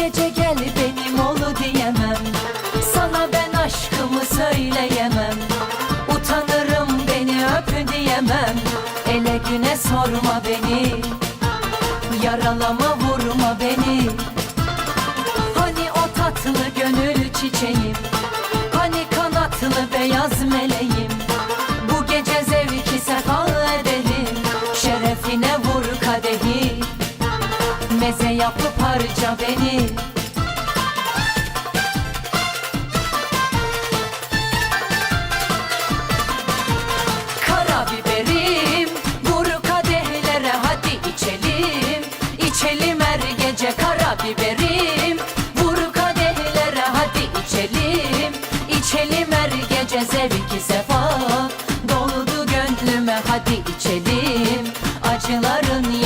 gece gel benim ol diyemem. Sana ben aşkımı söyleyemem. Utanırım beni öp diyemem. Ele güne sorma beni. Yaralama vurma beni. Hani o tatlı gönül çiçeğim? Hani kanatlı beyaz meleğim meze yapıp harca beni. Karabiberim vuru kadehlere hadi içelim. İçelim her gece karabiberim. Vuru kadehlere hadi içelim. İçelim her gece zevki sefa. Doldu gönlüme hadi içelim. Acıların